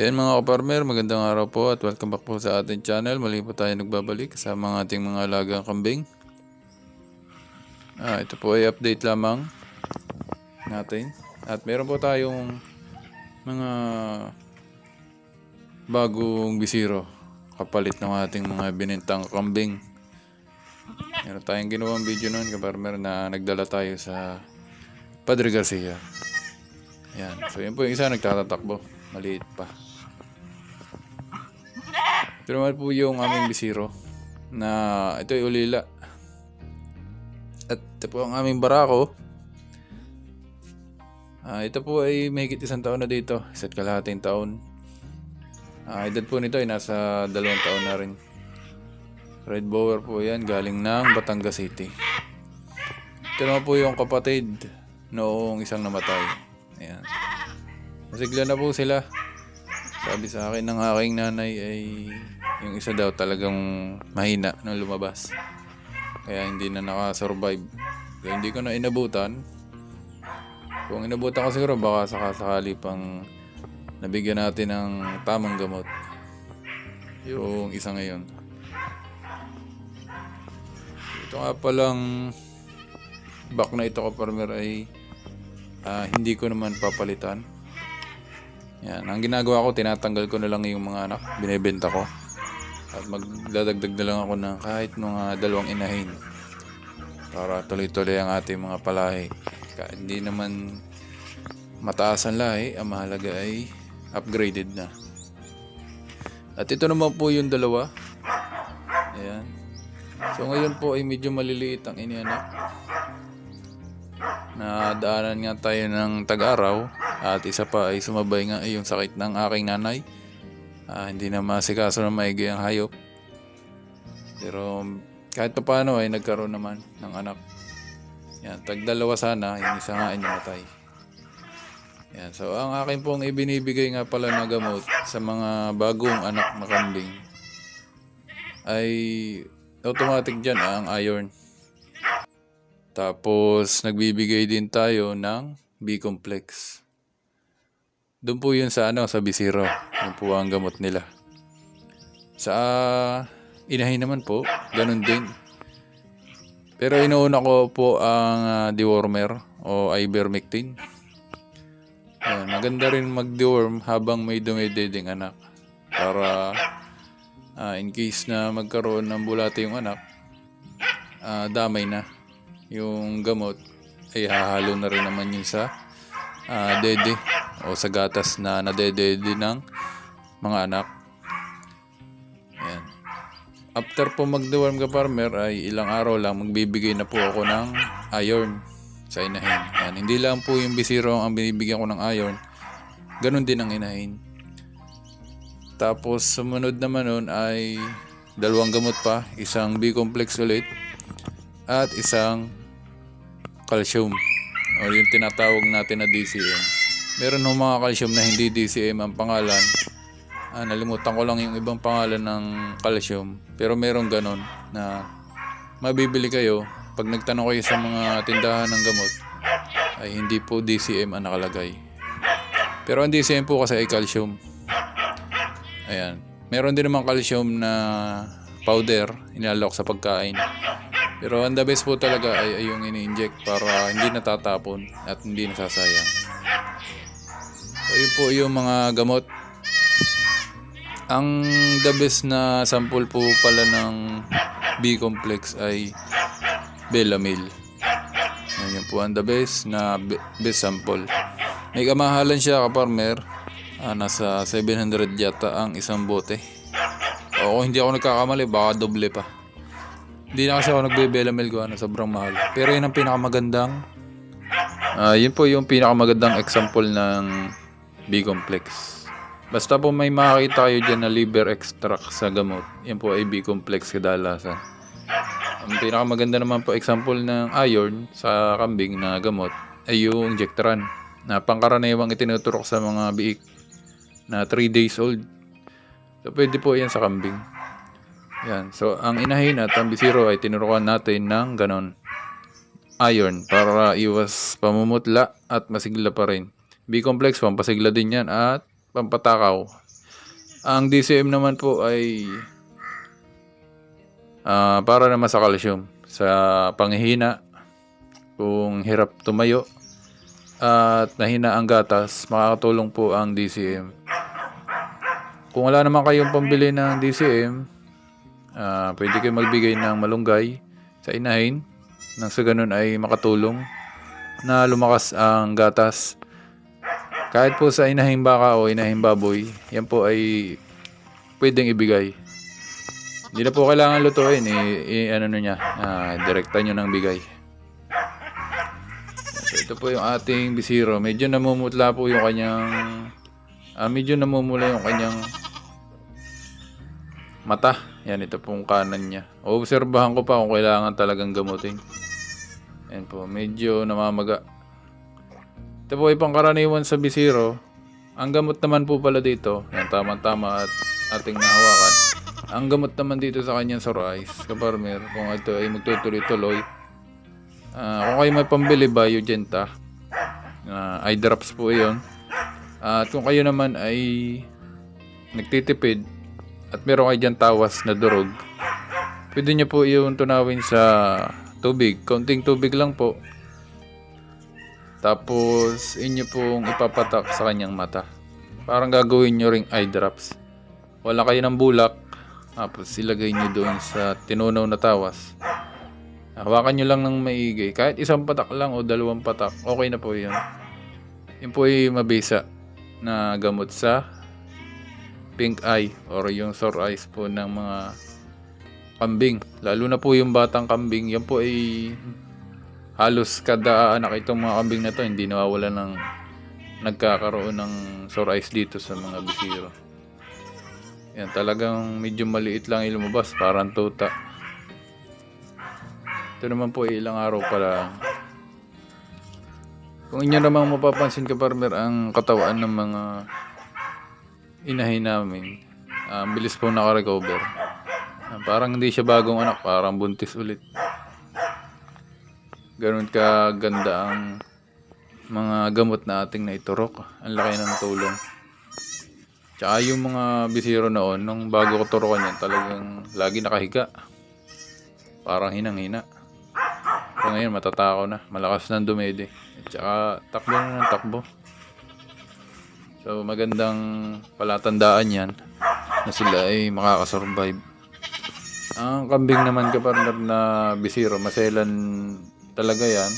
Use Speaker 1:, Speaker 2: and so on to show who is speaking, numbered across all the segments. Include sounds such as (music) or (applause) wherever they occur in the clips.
Speaker 1: Ayan mga kaparmer, magandang araw po at welcome back po sa ating channel. Muli po tayo nagbabalik sa mga ating mga alagang kambing. Ah, ito po ay update lamang natin. At meron po tayong mga bagong bisiro kapalit ng ating mga binintang kambing. Meron tayong ginawang video noon kaparmer na nagdala tayo sa Padre Garcia. Yan. So yun po yung isa nagtatatakbo. Maliit pa. Ito naman po yung aming bisiro na ito ay ulila. At ito po ang aming barako. Ah, ito po ay mahigit isang taon na dito. Isa't kalahating taon. Ah, edad po nito ay nasa dalawang taon na rin. Red Bower po yan galing ng Batangas City. Ito naman po yung kapatid noong isang namatay. Ayan. Masigla na po sila. Sabi sa akin ng aking nanay ay yung isa daw talagang mahina nung lumabas. Kaya hindi na nakasurvive. Kaya hindi ko na inabutan. Kung inabutan ko siguro baka sakasakali pang nabigyan natin ng tamang gamot. Yung isa ngayon. Ito nga palang back na ito kaparmer ay ah, hindi ko naman papalitan. Yan. Ang ginagawa ko, tinatanggal ko na lang yung mga anak. Binibenta ko. At magdadagdag na lang ako ng kahit mga dalawang inahin. Para tuloy-tuloy ang ating mga palahi. Hindi naman mataas ang lahi. Ang mahalaga ay upgraded na. At ito naman po yung dalawa. Ayan. So ngayon po ay medyo maliliit ang inianak. Nadaanan nga tayo ng tag-araw at isa pa ay sumabay nga yung sakit ng aking nanay. Ah, hindi na masikaso na maigi ang hayop. Pero kahit pa paano ay nagkaroon naman ng anak. Yan, tagdalawa sana, yung isa nga ay namatay. Yan, so ang akin pong ibinibigay nga pala na gamot sa mga bagong anak na kambing ay automatic dyan ah, ang iron. Tapos, nagbibigay din tayo ng B-complex. Doon po yun sa ano, sa Bisiro. Yun po ang gamot nila. Sa inahin naman po, ganun din. Pero inuuna ko po ang ah, dewormer o ivermectin. Ayan, maganda rin mag-deworm habang may dumideding anak. Para ah, in case na magkaroon ng bulate yung anak, ah, damay na yung gamot ay hahalo na rin naman yun sa ah, dede o sa gatas na nadedede ng mga anak. Ayan. After po mag-deworm ka farmer ay ilang araw lang magbibigay na po ako ng iron sa inahin. Ayan. Hindi lang po yung bisiro ang binibigyan ko ng iron. Ganon din ang inahin. Tapos sumunod naman nun ay dalawang gamot pa. Isang B-complex ulit at isang calcium o yung tinatawag natin na DCM. Meron ng mga calcium na hindi DCM ang pangalan. Ah, nalimutan ko lang yung ibang pangalan ng calcium. Pero meron ganon na mabibili kayo pag nagtanong kayo sa mga tindahan ng gamot ay hindi po DCM ang nakalagay. Pero ang DCM po kasi ay calcium. Ayan. Meron din naman calcium na powder inalok sa pagkain. Pero ang the best po talaga ay, ay yung ini-inject para hindi natatapon at hindi nasasayang. So yun po yung mga gamot. Ang the best na sample po pala ng B-complex ay Belamil. Yan po ang the best na be- best sample. May kamahalan siya kaparmer. Ah, nasa 700 yata ang isang bote. O kung hindi ako nagkakamali, baka doble pa. Hindi na kasi ako nagbe-belamil ko, ano, sobrang mahal. Pero yun ang pinakamagandang, ah yun po yung pinakamagandang example ng B-complex. Basta po may makakita kayo dyan na liver extract sa gamot, yan po ay B-complex kadalasan. Ang pinakamaganda naman po example ng iron sa kambing na gamot ay yung Injectran na pangkaraniwang itinuturok sa mga biik na 3 days old. So pwede po yan sa kambing. Yan. So, ang inahin at ang bisiro ay tinurukan natin ng ganon. Iron para iwas pamumutla at masigla pa rin. B-complex, pampasigla din yan at pampatakaw Ang DCM naman po ay ah, para naman sa calcium, sa panghihina, kung hirap tumayo, at nahina ang gatas, makakatulong po ang DCM. Kung wala naman kayong pambili ng DCM, ah, pwede kayo magbigay ng malunggay sa inahin nang sa ganun ay makatulong na lumakas ang gatas. Kahit po sa inahing baka o inahing baboy, yan po ay pwedeng ibigay. Hindi na po kailangan lutuin, i, i- ano nyo niya, ah, direkta nyo ng bigay. So, ito po yung ating bisiro. Medyo namumutla po yung kanyang, ah, medyo namumula yung kanyang mata. Yan, ito pong kanan niya. Obserbahan ko pa kung kailangan talagang gamutin. Yan po, medyo namamaga. Ito po ay pangkaraniwan sa bisiro. Ang gamot naman po pala dito, yan tama-tama at ating nahawakan. Ang gamot naman dito sa kanyang sore eyes, kaparmer, kung ito ay magtutuloy-tuloy. Ah, kung kayo may pambili ba, Eugenta, ah, eye drops po yun. At kung kayo naman ay nagtitipid at meron kayo dyan tawas na durog, pwede nyo po yung tunawin sa tubig. Kaunting tubig lang po. Tapos, inyo pong ipapatak sa kanyang mata. Parang gagawin nyo ring eye drops. Wala kayo ng bulak. Tapos, ilagay nyo doon sa tinunaw na tawas. Hawakan nyo lang ng maigi. Kahit isang patak lang o dalawang patak, okay na po yun. Yun po yung mabisa na gamot sa pink eye or yung sore eyes po ng mga kambing. Lalo na po yung batang kambing. Yan po ay halos kada anak itong mga kambing na to hindi nawawala ng nagkakaroon ng sore eyes dito sa mga bisiro. Yan talagang medyo maliit lang yung lumabas, parang tuta. Ito naman po ilang araw pa lang. Kung inyo namang mapapansin ka farmer ang katawan ng mga inahin namin, ah, ang bilis po nakarecover. Ah, parang hindi siya bagong anak, parang buntis ulit ganun ka ganda ang mga gamot na ating naiturok. Ang laki ng tulong. Tsaka yung mga bisiro noon, nung bago ko turokan yan, talagang lagi nakahiga. Parang hinang-hina. Pero ngayon, matatakaw na. Malakas ng dumede. At tsaka, takbo na ng takbo. So, magandang palatandaan yan na sila ay makakasurvive. Ang kambing naman kapartner na bisiro, maselan talaga yan.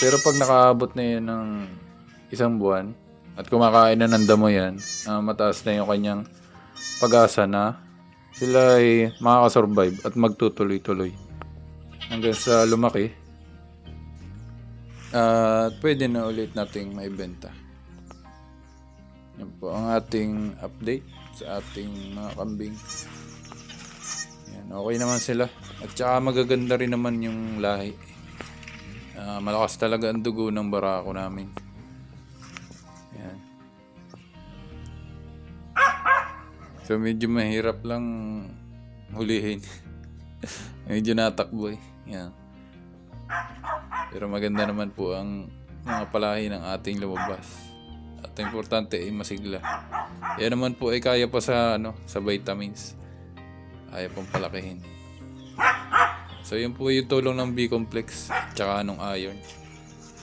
Speaker 1: Pero pag nakaabot na yan ng isang buwan at kumakain na ng damo yan, ah, mataas na yung kanyang pag-asa na sila ay makakasurvive at magtutuloy-tuloy hanggang sa lumaki at pwede na ulit nating maibenta. Yan po ang ating update sa ating mga kambing. Okay naman sila. At saka magaganda rin naman yung lahi. Ah, malakas talaga ang dugo ng barako namin. Yan. So medyo mahirap lang hulihin. (laughs) medyo natakbo eh. Yan. Pero maganda naman po ang mga palahi ng ating lumabas. At importante ay masigla. Yan naman po ay kaya pa sa ano, sa vitamins. Kaya pong palakihin. So yun po yung tulong ng B-complex tsaka nung iron.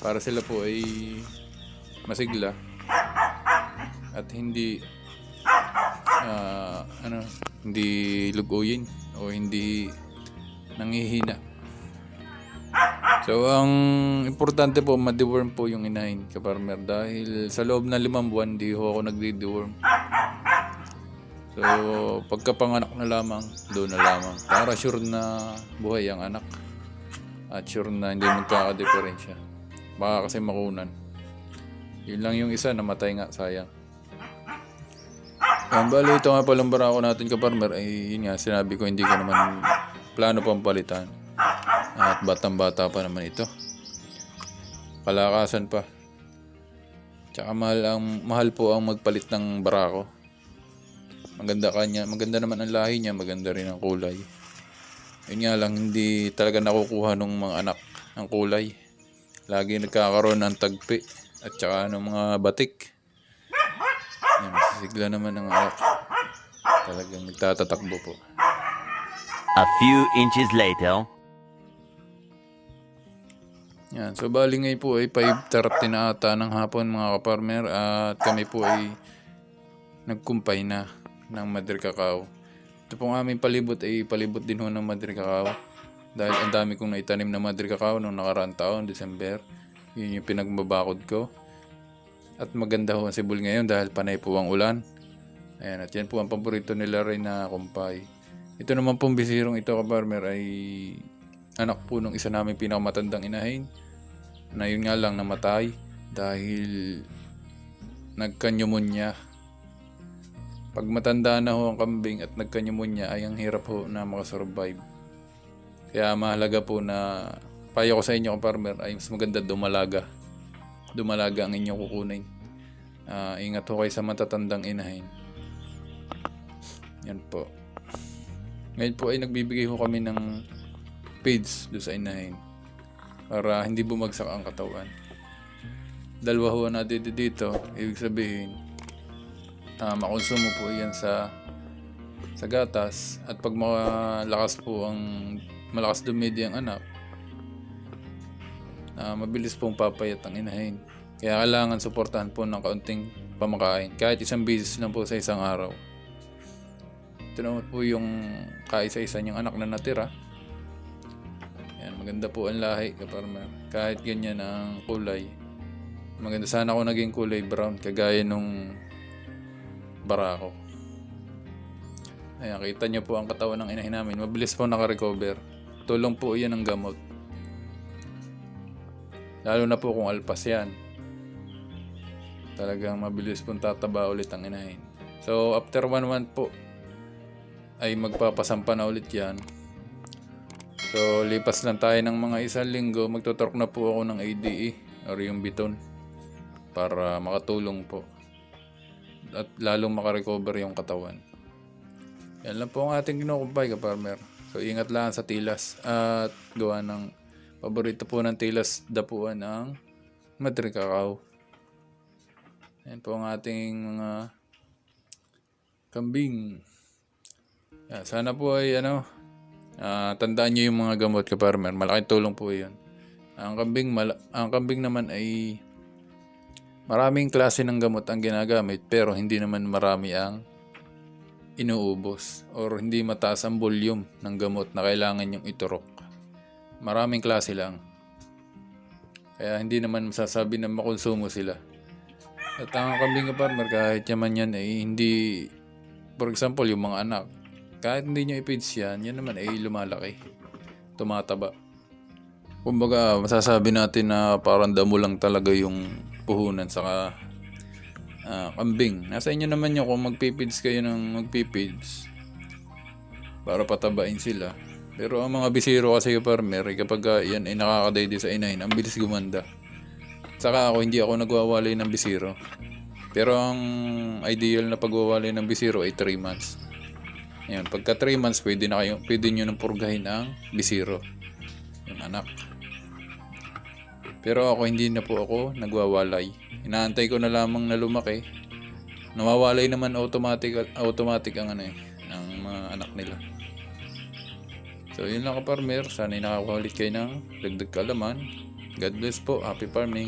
Speaker 1: Para sila po ay masigla at hindi ah, ano hindi luguyin o hindi nangihina. So, ang importante po, ma-deworm po yung inahin kaparmer dahil sa loob ng limang buwan, di ho ako nagde-deworm. So, pagkapanganak na lamang, doon na lamang. Para sure na buhay ang anak. At sure na hindi magkakadiferensya. Baka kasi makunan. Yun lang yung isa, namatay nga, sayang. Yan, bali ito nga palang barako natin kaparmer ay yun nga, sinabi ko hindi ko naman plano pang palitan. At batang-bata pa naman ito. Palakasan pa. Tsaka mahal, ang, mahal po ang magpalit ng barako. Maganda kanya, maganda naman ang lahi niya, maganda rin ang kulay. Yun nga lang, hindi talaga nakukuha ng mga anak ang kulay. Lagi nagkakaroon ng tagpi at tsaka ng mga batik. Yan, sisigla naman ng alak. Talagang nagtatatakbo po.
Speaker 2: A few inches later.
Speaker 1: Yan. So, bali ngayon po ay 5.30 na ata ng hapon mga kaparmer at kami po ay nagkumpay na ng Madre Cacao. Ito pong aming palibot ay palibot din ho ng Madre Cacao. Dahil ang dami kong naitanim na Madre Cacao noong nakaraang taon, December. Yun yung pinagbabakod ko. At maganda ho ang sibol ngayon dahil panay po ang ulan. Ayan, at yan po ang paborito nila rin na kumpay. Ito naman pong bisirong ito kaparmer ay anak po nung isa namin pinakamatandang inahin na yun nga lang namatay dahil nagkanyumunya. Pag matanda na ho ang kambing at nagkanyumunya ay ang hirap ho na makasurvive. Kaya mahalaga po na payo ko sa inyo farmer ay mas maganda dumalaga. Dumalaga ang inyong kukunin. Ah, ingat ho kayo sa matatandang inahin. Yan po. Ngayon po ay nagbibigay ho kami ng feeds do sa inahin para hindi bumagsak ang katawan. Dalawa ho natin dito, ibig sabihin, uh, makonsumo po yan sa sa gatas at pag malakas po ang malakas dumidi ang anak, ah, mabilis pong papayat ang inahin. Kaya kailangan suportahan po ng kaunting pamakain. Kahit isang beses lang po sa isang araw. Ito po yung kaisa-isa niyang anak na natira. Yan, maganda po ang lahi kaparmer. Kahit ganyan ang kulay. Maganda sana ako naging kulay brown kagaya nung barako. Ayan, kita niyo po ang katawan ng inahin namin. Mabilis po nakarecover. Tulong po yan ng gamot. Lalo na po kung alpas yan. Talagang mabilis pong tataba ulit ang inahin. So, after one month po, ay magpapasampa na ulit yan. So, lipas lang tayo ng mga isang linggo, magtutork na po ako ng ADE or yung biton para makatulong po. At lalong makarecover yung katawan. Yan lang po ang ating kinukumpay ka-farmer. So, ingat lang sa tilas at gawa ng paborito po ng tilas dapuan ang Madre Cacao. Yan po ang ating mga kambing. Yan, sana po ay ano, ah, tandaan niyo yung mga gamot ka farmer. Malaking tulong po 'yun. Ang kambing mala- ang kambing naman ay maraming klase ng gamot ang ginagamit pero hindi naman marami ang inuubos or hindi mataas ang volume ng gamot na kailangan yung iturok. Maraming klase lang. Kaya hindi naman masasabi na makonsumo sila. At ang kambing ka farmer kahit yaman yan ay hindi for example yung mga anak kahit hindi nyo i-feeds yan, yan naman ay lumalaki. Tumataba. Kumbaga, masasabi natin na parang damo lang talaga yung puhunan saka ah, kambing. Nasa inyo naman yun kung magpipids kayo ng magpipids para patabain sila. Pero ang mga bisiro kasi farmer, eh, kapag ah, yan ay nakakadaydi sa inahin, ang bilis gumanda. Saka ako, hindi ako nagwawalay ng bisiro. Pero ang ideal na pagwawalay ng bisiro ay 3 months. Ayan, pagka 3 months, pwede na kayo, pwede nyo nang purgahin ang bisiro. Yung anak. Pero ako, hindi na po ako nagwawalay. Inaantay ko na lamang na lumaki. Nawawalay naman automatic, automatic ang ano eh, ng mga anak nila. So, yun lang ka farmer. Sana nakakakulit kayo ng dagdag kalaman. God bless po. Happy farming.